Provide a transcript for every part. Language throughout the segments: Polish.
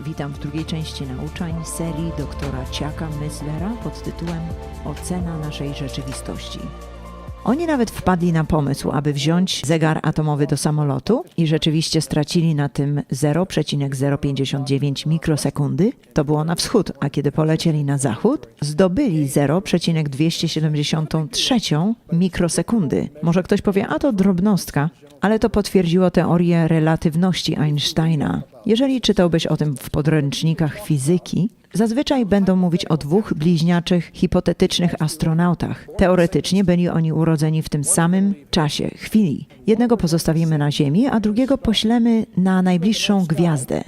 Witam w drugiej części nauczań serii doktora Ciaka Myslera pod tytułem Ocena naszej rzeczywistości. Oni nawet wpadli na pomysł, aby wziąć zegar atomowy do samolotu i rzeczywiście stracili na tym 0,059 mikrosekundy. To było na wschód, a kiedy polecieli na zachód, zdobyli 0,273 mikrosekundy. Może ktoś powie, a to drobnostka, ale to potwierdziło teorię relatywności Einsteina. Jeżeli czytałbyś o tym w podręcznikach fizyki, zazwyczaj będą mówić o dwóch bliźniaczych, hipotetycznych astronautach. Teoretycznie byli oni urodzeni w tym samym czasie, chwili. Jednego pozostawimy na Ziemi, a drugiego poślemy na najbliższą gwiazdę.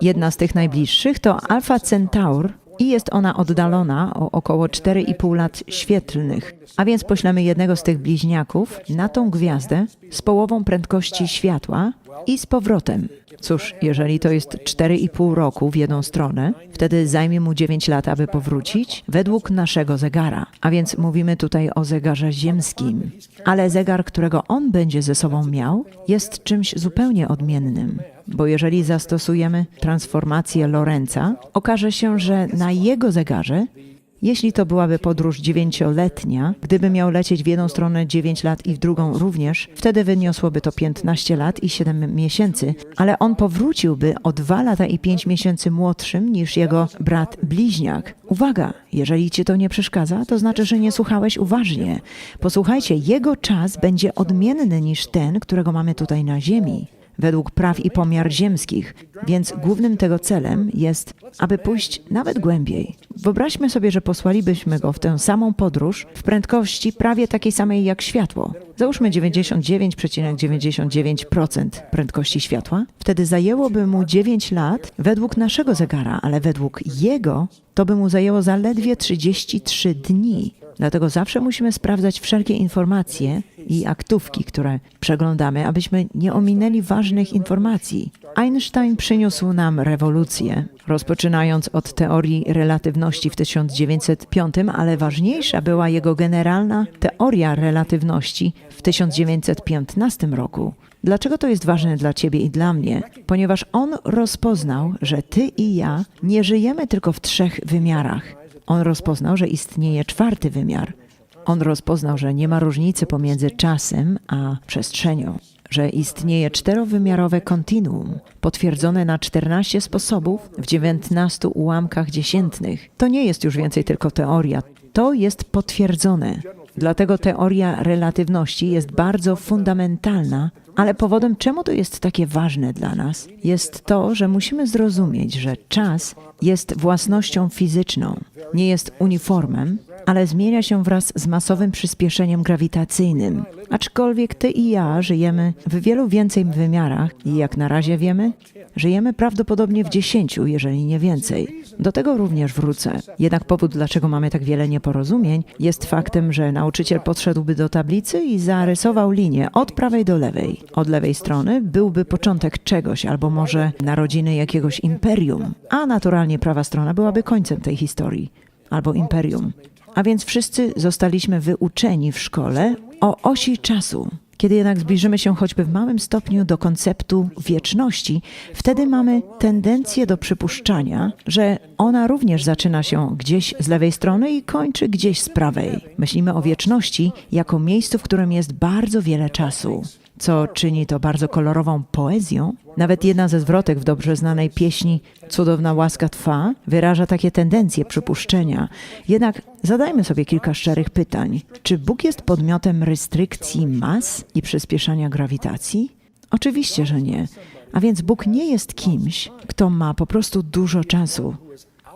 Jedna z tych najbliższych to Alpha Centaur i jest ona oddalona o około 4,5 lat świetlnych. A więc poślemy jednego z tych bliźniaków na tą gwiazdę z połową prędkości światła i z powrotem. Cóż, jeżeli to jest 4,5 roku w jedną stronę, wtedy zajmie mu 9 lat, aby powrócić, według naszego zegara. A więc mówimy tutaj o zegarze ziemskim. Ale zegar, którego on będzie ze sobą miał, jest czymś zupełnie odmiennym. Bo jeżeli zastosujemy transformację Lorenza, okaże się, że na jego zegarze jeśli to byłaby podróż dziewięcioletnia, gdyby miał lecieć w jedną stronę 9 lat i w drugą również, wtedy wyniosłoby to 15 lat i 7 miesięcy, ale on powróciłby o 2 lata i 5 miesięcy młodszym niż jego brat bliźniak. Uwaga, jeżeli ci to nie przeszkadza, to znaczy, że nie słuchałeś uważnie. Posłuchajcie, jego czas będzie odmienny niż ten, którego mamy tutaj na Ziemi według praw i pomiar ziemskich, więc głównym tego celem jest, aby pójść nawet głębiej. Wyobraźmy sobie, że posłalibyśmy go w tę samą podróż w prędkości prawie takiej samej jak światło. Załóżmy 99,99% prędkości światła. Wtedy zajęłoby mu 9 lat według naszego zegara, ale według jego to by mu zajęło zaledwie 33 dni. Dlatego zawsze musimy sprawdzać wszelkie informacje i aktówki, które przeglądamy, abyśmy nie ominęli ważnych informacji. Einstein przyniósł nam rewolucję, rozpoczynając od teorii relatywności w 1905, ale ważniejsza była jego generalna teoria relatywności w 1915 roku. Dlaczego to jest ważne dla ciebie i dla mnie? Ponieważ on rozpoznał, że ty i ja nie żyjemy tylko w trzech wymiarach. On rozpoznał, że istnieje czwarty wymiar. On rozpoznał, że nie ma różnicy pomiędzy czasem a przestrzenią, że istnieje czterowymiarowe kontinuum, potwierdzone na 14 sposobów w 19 ułamkach dziesiętnych. To nie jest już więcej tylko teoria, to jest potwierdzone. Dlatego teoria relatywności jest bardzo fundamentalna, ale powodem, czemu to jest takie ważne dla nas, jest to, że musimy zrozumieć, że czas jest własnością fizyczną, nie jest uniformem, ale zmienia się wraz z masowym przyspieszeniem grawitacyjnym. Aczkolwiek ty i ja żyjemy w wielu więcej wymiarach i jak na razie wiemy, żyjemy prawdopodobnie w dziesięciu, jeżeli nie więcej. Do tego również wrócę. Jednak powód, dlaczego mamy tak wiele nieporozumień, jest faktem, że nauczyciel podszedłby do tablicy i zarysował linię od prawej do lewej. Od lewej strony byłby początek czegoś, albo może narodziny jakiegoś imperium, a naturalnie prawa strona byłaby końcem tej historii, albo imperium. A więc wszyscy zostaliśmy wyuczeni w szkole o osi czasu. Kiedy jednak zbliżymy się choćby w małym stopniu do konceptu wieczności, wtedy mamy tendencję do przypuszczania, że ona również zaczyna się gdzieś z lewej strony i kończy gdzieś z prawej. Myślimy o wieczności jako miejscu, w którym jest bardzo wiele czasu co czyni to bardzo kolorową poezją. Nawet jedna ze zwrotek w dobrze znanej pieśni Cudowna łaska twa wyraża takie tendencje przypuszczenia. Jednak zadajmy sobie kilka szczerych pytań. Czy Bóg jest podmiotem restrykcji mas i przyspieszania grawitacji? Oczywiście, że nie. A więc Bóg nie jest kimś, kto ma po prostu dużo czasu.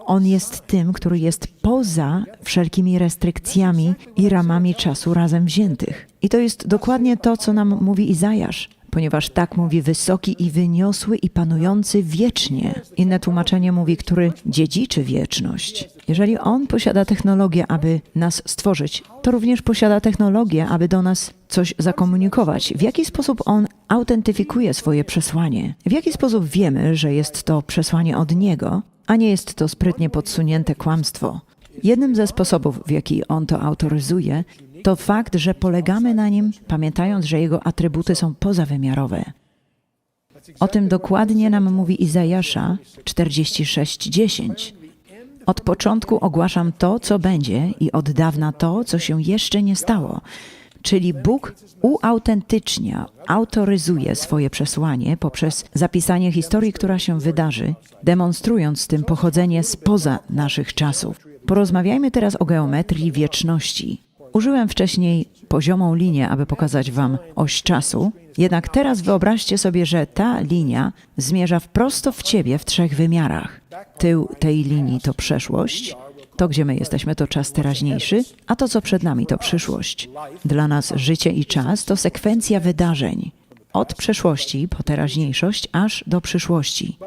On jest tym, który jest poza wszelkimi restrykcjami i ramami czasu razem wziętych. I to jest dokładnie to, co nam mówi Izajasz, ponieważ tak mówi wysoki i wyniosły i panujący wiecznie. Inne tłumaczenie mówi, który dziedziczy wieczność. Jeżeli on posiada technologię, aby nas stworzyć, to również posiada technologię, aby do nas coś zakomunikować. W jaki sposób on autentyfikuje swoje przesłanie? W jaki sposób wiemy, że jest to przesłanie od niego, a nie jest to sprytnie podsunięte kłamstwo. Jednym ze sposobów, w jaki on to autoryzuje, to fakt, że polegamy na nim, pamiętając, że jego atrybuty są pozawymiarowe. O tym dokładnie nam mówi Izajasza 46:10. Od początku ogłaszam to, co będzie, i od dawna to, co się jeszcze nie stało. Czyli Bóg uautentycznia, autoryzuje swoje przesłanie poprzez zapisanie historii, która się wydarzy, demonstrując tym pochodzenie spoza naszych czasów. Porozmawiajmy teraz o geometrii wieczności. Użyłem wcześniej poziomą linię, aby pokazać Wam oś czasu, jednak teraz wyobraźcie sobie, że ta linia zmierza prosto w Ciebie w trzech wymiarach. Tył tej linii to przeszłość, to, gdzie my jesteśmy, to czas teraźniejszy, a to, co przed nami, to przyszłość. Dla nas życie i czas to sekwencja wydarzeń. Od przeszłości po teraźniejszość aż do przyszłości.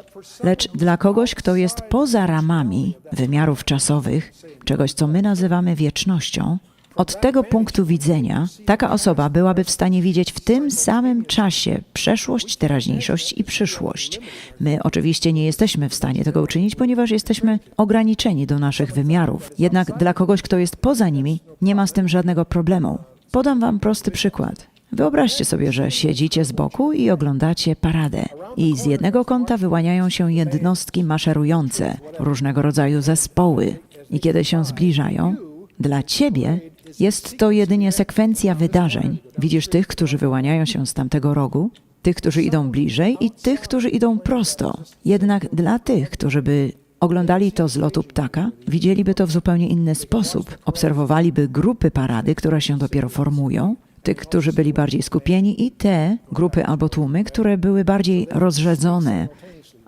Lecz dla kogoś, kto jest poza ramami wymiarów czasowych, czegoś, co my nazywamy wiecznością, od tego punktu widzenia taka osoba byłaby w stanie widzieć w tym samym czasie przeszłość, teraźniejszość i przyszłość. My oczywiście nie jesteśmy w stanie tego uczynić, ponieważ jesteśmy ograniczeni do naszych wymiarów. Jednak dla kogoś, kto jest poza nimi, nie ma z tym żadnego problemu. Podam Wam prosty przykład. Wyobraźcie sobie, że siedzicie z boku i oglądacie paradę. I z jednego kąta wyłaniają się jednostki maszerujące, różnego rodzaju zespoły. I kiedy się zbliżają, dla ciebie jest to jedynie sekwencja wydarzeń. Widzisz tych, którzy wyłaniają się z tamtego rogu, tych, którzy idą bliżej i tych, którzy idą prosto. Jednak dla tych, którzy by oglądali to z lotu ptaka, widzieliby to w zupełnie inny sposób. Obserwowaliby grupy parady, które się dopiero formują, tych, którzy byli bardziej skupieni i te grupy albo tłumy, które były bardziej rozrzedzone.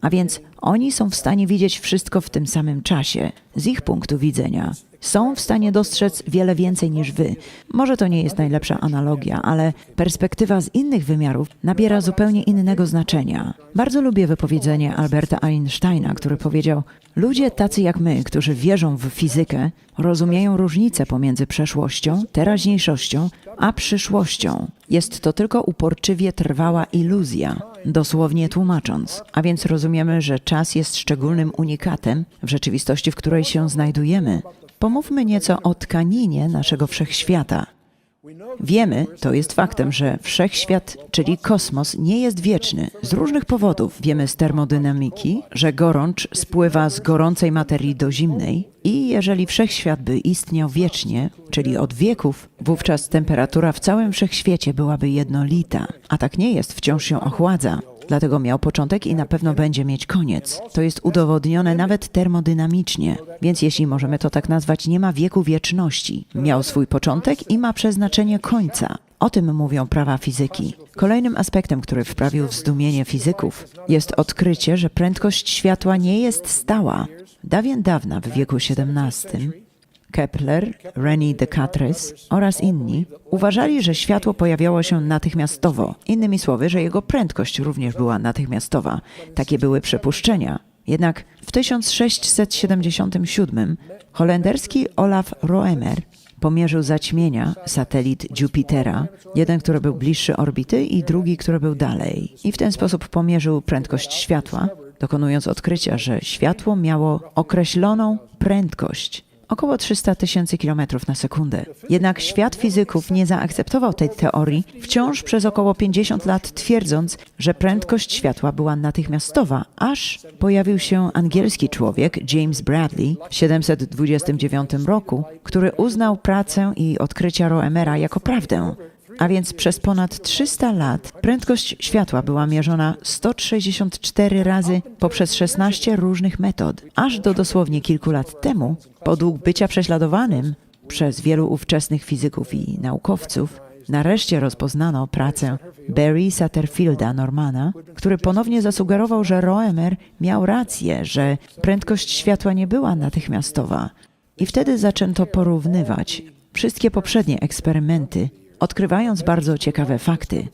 A więc oni są w stanie widzieć wszystko w tym samym czasie, z ich punktu widzenia. Są w stanie dostrzec wiele więcej niż wy. Może to nie jest najlepsza analogia, ale perspektywa z innych wymiarów nabiera zupełnie innego znaczenia. Bardzo lubię wypowiedzenie Alberta Einsteina, który powiedział: Ludzie tacy jak my, którzy wierzą w fizykę, rozumieją różnicę pomiędzy przeszłością, teraźniejszością, a przyszłością. Jest to tylko uporczywie trwała iluzja, dosłownie tłumacząc. A więc rozumiemy, że czas jest szczególnym unikatem w rzeczywistości, w której się znajdujemy. Pomówmy nieco o tkaninie naszego wszechświata. Wiemy, to jest faktem, że wszechświat, czyli kosmos, nie jest wieczny. Z różnych powodów wiemy z termodynamiki, że gorącz spływa z gorącej materii do zimnej i jeżeli wszechświat by istniał wiecznie, czyli od wieków, wówczas temperatura w całym wszechświecie byłaby jednolita. A tak nie jest, wciąż się ochładza. Dlatego miał początek i na pewno będzie mieć koniec. To jest udowodnione nawet termodynamicznie. Więc jeśli możemy to tak nazwać, nie ma wieku wieczności. Miał swój początek i ma przeznaczenie końca. O tym mówią prawa fizyki. Kolejnym aspektem, który wprawił w zdumienie fizyków, jest odkrycie, że prędkość światła nie jest stała. Dawien dawna w wieku XVII Kepler, René Descartes oraz inni uważali, że światło pojawiało się natychmiastowo. Innymi słowy, że jego prędkość również była natychmiastowa. Takie były przypuszczenia. Jednak w 1677 holenderski Olaf Roemer pomierzył zaćmienia satelit Jupitera, jeden, który był bliższy orbity i drugi, który był dalej. I w ten sposób pomierzył prędkość światła, dokonując odkrycia, że światło miało określoną prędkość około 300 tysięcy kilometrów na sekundę. Jednak świat fizyków nie zaakceptował tej teorii, wciąż przez około 50 lat twierdząc, że prędkość światła była natychmiastowa, aż pojawił się angielski człowiek James Bradley w 729 roku, który uznał pracę i odkrycia Roemera jako prawdę. A więc przez ponad 300 lat prędkość światła była mierzona 164 razy poprzez 16 różnych metod, aż do dosłownie kilku lat temu, podług bycia prześladowanym przez wielu ówczesnych fizyków i naukowców, nareszcie rozpoznano pracę Barry Satterfielda Normana, który ponownie zasugerował, że Roemer miał rację, że prędkość światła nie była natychmiastowa. I wtedy zaczęto porównywać wszystkie poprzednie eksperymenty odkrywając bardzo ciekawe fakty.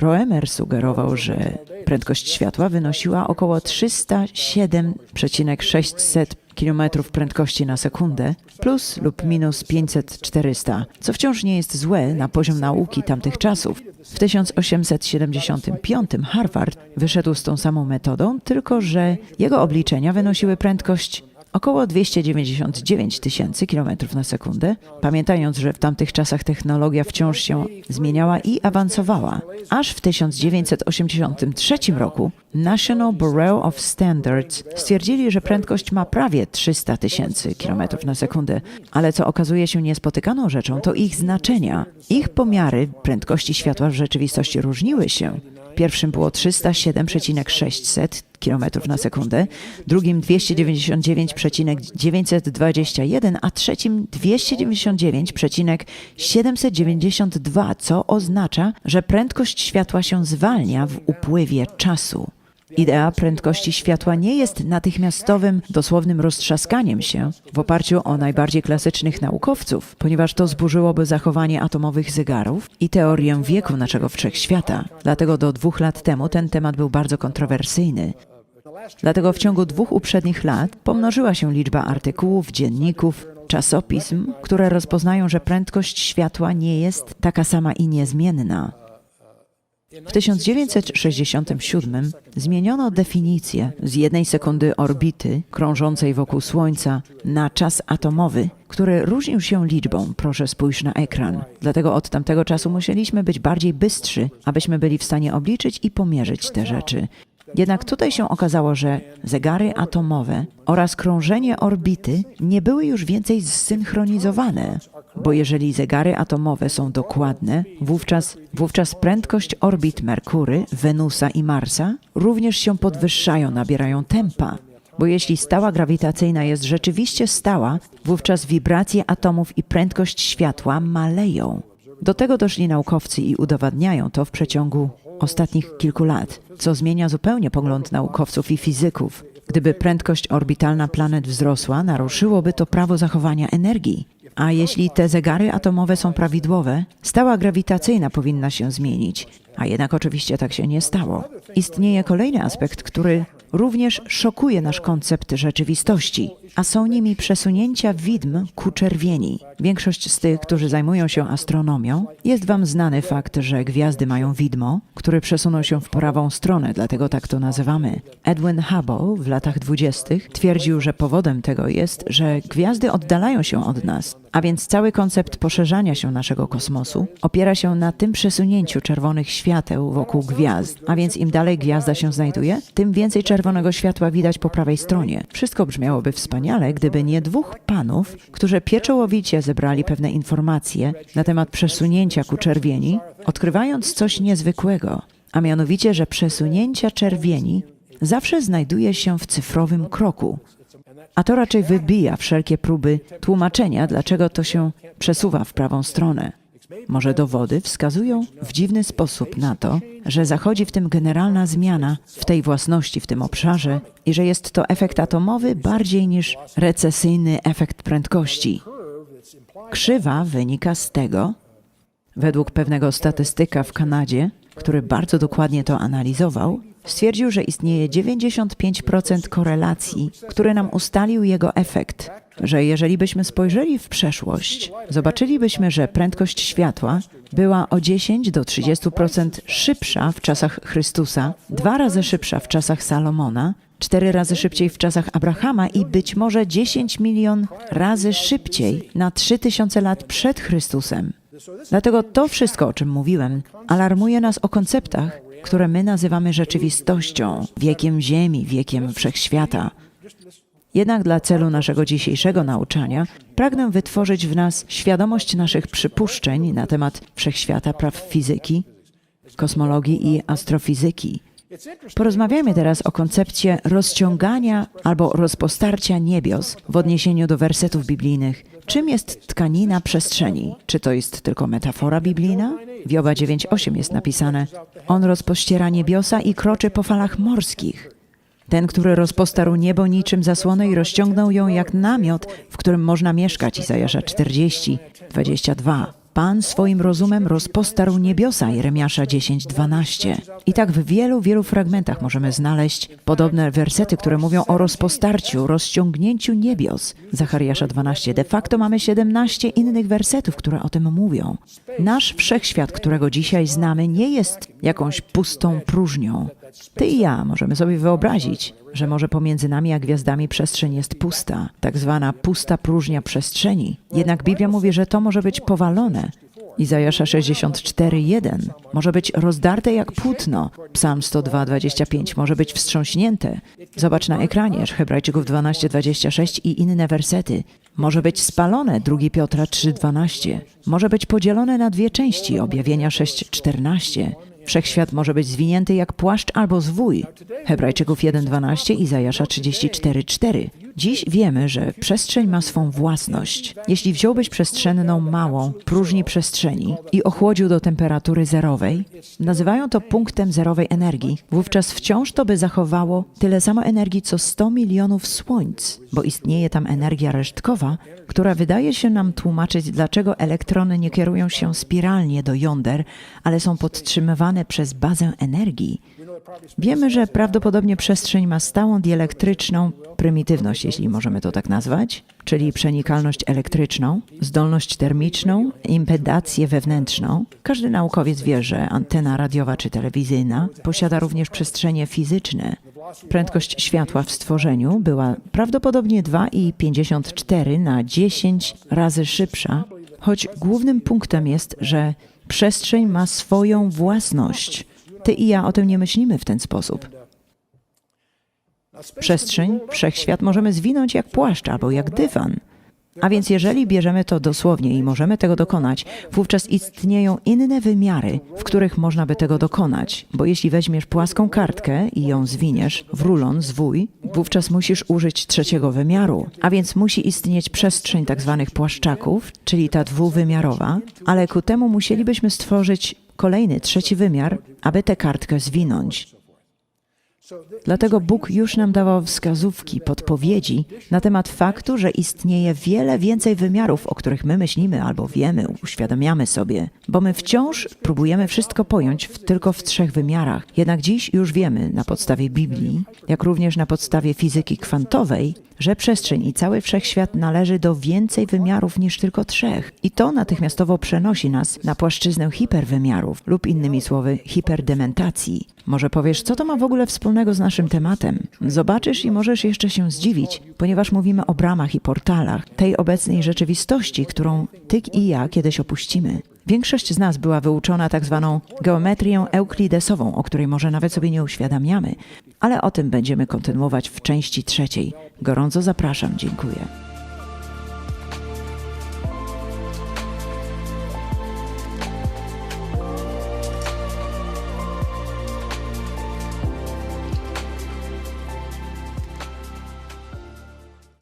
Roemer sugerował, że prędkość światła wynosiła około 307,600 km prędkości na sekundę, plus lub minus 500-400, co wciąż nie jest złe na poziom nauki tamtych czasów. W 1875 Harvard wyszedł z tą samą metodą, tylko że jego obliczenia wynosiły prędkość około 299 tysięcy kilometrów na sekundę, pamiętając, że w tamtych czasach technologia wciąż się zmieniała i awansowała. Aż w 1983 roku National Bureau of Standards stwierdzili, że prędkość ma prawie 300 tysięcy kilometrów na sekundę, ale co okazuje się niespotykaną rzeczą, to ich znaczenia. Ich pomiary prędkości światła w rzeczywistości różniły się. Pierwszym było 307,600 km na sekundę, drugim 299,921, a trzecim 299,792, co oznacza, że prędkość światła się zwalnia w upływie czasu. Idea prędkości światła nie jest natychmiastowym, dosłownym roztrzaskaniem się w oparciu o najbardziej klasycznych naukowców, ponieważ to zburzyłoby zachowanie atomowych zegarów i teorię wieku naszego wszechświata. Dlatego do dwóch lat temu ten temat był bardzo kontrowersyjny. Dlatego w ciągu dwóch uprzednich lat pomnożyła się liczba artykułów, dzienników, czasopism, które rozpoznają, że prędkość światła nie jest taka sama i niezmienna. W 1967 zmieniono definicję z jednej sekundy orbity krążącej wokół Słońca na czas atomowy, który różnił się liczbą. Proszę spójrz na ekran. Dlatego od tamtego czasu musieliśmy być bardziej bystrzy, abyśmy byli w stanie obliczyć i pomierzyć te rzeczy. Jednak tutaj się okazało, że zegary atomowe oraz krążenie orbity nie były już więcej zsynchronizowane, bo jeżeli zegary atomowe są dokładne, wówczas, wówczas prędkość orbit Merkury, Wenusa i Marsa również się podwyższają, nabierają tempa. Bo jeśli stała grawitacyjna jest rzeczywiście stała, wówczas wibracje atomów i prędkość światła maleją. Do tego doszli naukowcy i udowadniają to w przeciągu ostatnich kilku lat, co zmienia zupełnie pogląd naukowców i fizyków. Gdyby prędkość orbitalna planet wzrosła, naruszyłoby to prawo zachowania energii. A jeśli te zegary atomowe są prawidłowe, stała grawitacyjna powinna się zmienić, a jednak oczywiście tak się nie stało. Istnieje kolejny aspekt, który również szokuje nasz koncept rzeczywistości, a są nimi przesunięcia widm ku czerwieni. Większość z tych, którzy zajmują się astronomią, jest Wam znany fakt, że gwiazdy mają widmo, które przesuną się w prawą stronę, dlatego tak to nazywamy. Edwin Hubble w latach dwudziestych twierdził, że powodem tego jest, że gwiazdy oddalają się od nas, a więc cały koncept poszerzania się naszego kosmosu opiera się na tym przesunięciu czerwonych świateł wokół gwiazd. A więc im dalej gwiazda się znajduje, tym więcej czerwonego światła widać po prawej stronie. Wszystko brzmiałoby wspaniale, gdyby nie dwóch panów, którzy pieczołowicie zebrali pewne informacje na temat przesunięcia ku czerwieni, odkrywając coś niezwykłego, a mianowicie, że przesunięcia czerwieni zawsze znajduje się w cyfrowym kroku, a to raczej wybija wszelkie próby tłumaczenia, dlaczego to się przesuwa w prawą stronę. Może dowody wskazują w dziwny sposób na to, że zachodzi w tym generalna zmiana w tej własności, w tym obszarze i że jest to efekt atomowy bardziej niż recesyjny efekt prędkości. Krzywa wynika z tego, według pewnego statystyka w Kanadzie, który bardzo dokładnie to analizował, stwierdził, że istnieje 95% korelacji, które nam ustalił jego efekt, że jeżeli byśmy spojrzeli w przeszłość, zobaczylibyśmy, że prędkość światła była o 10 do 30% szybsza w czasach Chrystusa, dwa razy szybsza w czasach Salomona, cztery razy szybciej w czasach Abrahama i być może 10 milion razy szybciej na 3000 lat przed Chrystusem. Dlatego to wszystko, o czym mówiłem, alarmuje nas o konceptach, które my nazywamy rzeczywistością, wiekiem Ziemi, wiekiem wszechświata. Jednak dla celu naszego dzisiejszego nauczania pragnę wytworzyć w nas świadomość naszych przypuszczeń na temat wszechświata, praw fizyki, kosmologii i astrofizyki. Porozmawiajmy teraz o koncepcie rozciągania albo rozpostarcia niebios w odniesieniu do wersetów biblijnych. Czym jest tkanina przestrzeni? Czy to jest tylko metafora biblijna? W Joba 9:8 jest napisane: On rozpościera niebiosa i kroczy po falach morskich. Ten, który rozpostarł niebo niczym zasłonę i rozciągnął ją jak namiot, w którym można mieszkać. Izajasza 40, 22. Pan swoim rozumem rozpostarł niebiosa. Jeremiasza 10, 12. I tak w wielu, wielu fragmentach możemy znaleźć podobne wersety, które mówią o rozpostarciu, rozciągnięciu niebios. Zachariasza 12. De facto mamy 17 innych wersetów, które o tym mówią. Nasz wszechświat, którego dzisiaj znamy, nie jest jakąś pustą próżnią. Ty i ja możemy sobie wyobrazić, że może pomiędzy nami a gwiazdami przestrzeń jest pusta, tak zwana pusta próżnia przestrzeni. Jednak Biblia mówi, że to może być powalone. Izajasza 64:1 może być rozdarte jak płótno. Psalm 102:25 może być wstrząśnięte. Zobacz na ekranie Hebrajczyków 12:26 i inne wersety. Może być spalone 2 Piotra 3:12. Może być podzielone na dwie części Objawienia 6:14. Wszechświat może być zwinięty jak płaszcz albo zwój. Hebrajczyków 1:12, Izajasza 34:4. Dziś wiemy, że przestrzeń ma swą własność. Jeśli wziąłbyś przestrzenną małą, próżni przestrzeni i ochłodził do temperatury zerowej, nazywają to punktem zerowej energii, wówczas wciąż to by zachowało tyle samo energii co 100 milionów słońc, bo istnieje tam energia resztkowa, która wydaje się nam tłumaczyć, dlaczego elektrony nie kierują się spiralnie do jąder, ale są podtrzymywane przez bazę energii. Wiemy, że prawdopodobnie przestrzeń ma stałą dielektryczną prymitywność, jeśli możemy to tak nazwać, czyli przenikalność elektryczną, zdolność termiczną, impedację wewnętrzną. Każdy naukowiec wie, że antena radiowa czy telewizyjna posiada również przestrzenie fizyczne. Prędkość światła w stworzeniu była prawdopodobnie 2,54 na 10 razy szybsza, choć głównym punktem jest, że przestrzeń ma swoją własność. Ty i ja o tym nie myślimy w ten sposób. Przestrzeń, wszechświat możemy zwinąć jak płaszcz albo jak dywan. A więc jeżeli bierzemy to dosłownie i możemy tego dokonać, wówczas istnieją inne wymiary, w których można by tego dokonać. Bo jeśli weźmiesz płaską kartkę i ją zwiniesz w rulon, zwój, wówczas musisz użyć trzeciego wymiaru. A więc musi istnieć przestrzeń tak zwanych płaszczaków, czyli ta dwuwymiarowa, ale ku temu musielibyśmy stworzyć kolejny, trzeci wymiar, aby tę kartkę zwinąć. Dlatego Bóg już nam dawał wskazówki, podpowiedzi na temat faktu, że istnieje wiele więcej wymiarów, o których my myślimy albo wiemy, uświadamiamy sobie, bo my wciąż próbujemy wszystko pojąć w, tylko w trzech wymiarach. Jednak dziś już wiemy na podstawie Biblii, jak również na podstawie fizyki kwantowej, że przestrzeń i cały wszechświat należy do więcej wymiarów niż tylko trzech. I to natychmiastowo przenosi nas na płaszczyznę hiperwymiarów lub innymi słowy hiperdementacji. Może powiesz, co to ma w ogóle wspólnego z naszym tematem? Zobaczysz i możesz jeszcze się zdziwić, ponieważ mówimy o bramach i portalach tej obecnej rzeczywistości, którą ty i ja kiedyś opuścimy. Większość z nas była wyuczona tak zwaną geometrią euklidesową, o której może nawet sobie nie uświadamiamy, ale o tym będziemy kontynuować w części trzeciej. Gorąco zapraszam, dziękuję.